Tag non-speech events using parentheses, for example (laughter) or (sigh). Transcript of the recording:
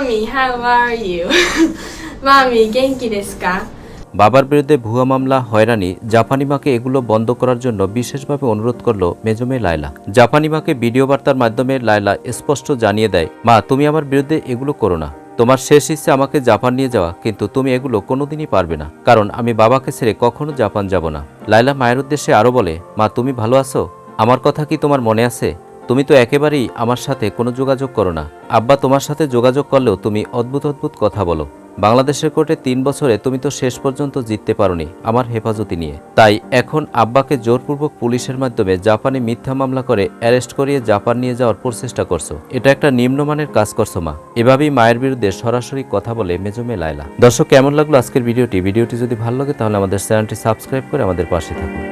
Mommy, how are you? (laughs) Mommy, genki desu ka? বাবার বিরুদ্ধে ভুয়া মামলা হয়রানি জাপানি মাকে এগুলো বন্ধ করার জন্য বিশেষভাবে অনুরোধ করল মেজমে লায়লা। জাপানি মাকে ভিডিও বার্তার মাধ্যমে লায়লা স্পষ্ট জানিয়ে দেয় মা তুমি আমার বিরুদ্ধে এগুলো করো না। তোমার শেষ ইচ্ছে আমাকে জাপান নিয়ে যাওয়া কিন্তু তুমি এগুলো কোনোদিনই পারবে না কারণ আমি বাবাকে ছেড়ে কখনো জাপান যাব না। লায়লা মায়ের উদ্দেশ্যে আরও বলে মা তুমি ভালো আছো? আমার কথা কি তোমার মনে আছে? তুমি তো একেবারেই আমার সাথে কোনো যোগাযোগ করো না। আব্বা তোমার সাথে যোগাযোগ করলেও তুমি অদ্ভুত অদ্ভুত কথা বলো। বাংলাদেশের কোর্টে তিন বছরে তুমি তো শেষ পর্যন্ত জিততে পারোনি আমার হেফাজতি নিয়ে। তাই এখন আব্বাকে জোরপূর্বক পুলিশের মাধ্যমে জাপানে মিথ্যা মামলা করে অ্যারেস্ট করিয়ে জাপান নিয়ে যাওয়ার প্রচেষ্টা করছ। এটা একটা নিম্নমানের কাজ করছ মা। এভাবেই মায়ের বিরুদ্ধে সরাসরি কথা বলে মেজমে লায়লা। দর্শক, কেমন লাগল আজকের ভিডিওটি? ভিডিওটি যদি ভালো লাগে তাহলে আমাদের চ্যানেলটি সাবস্ক্রাইব করে আমাদের পাশে থাকুন।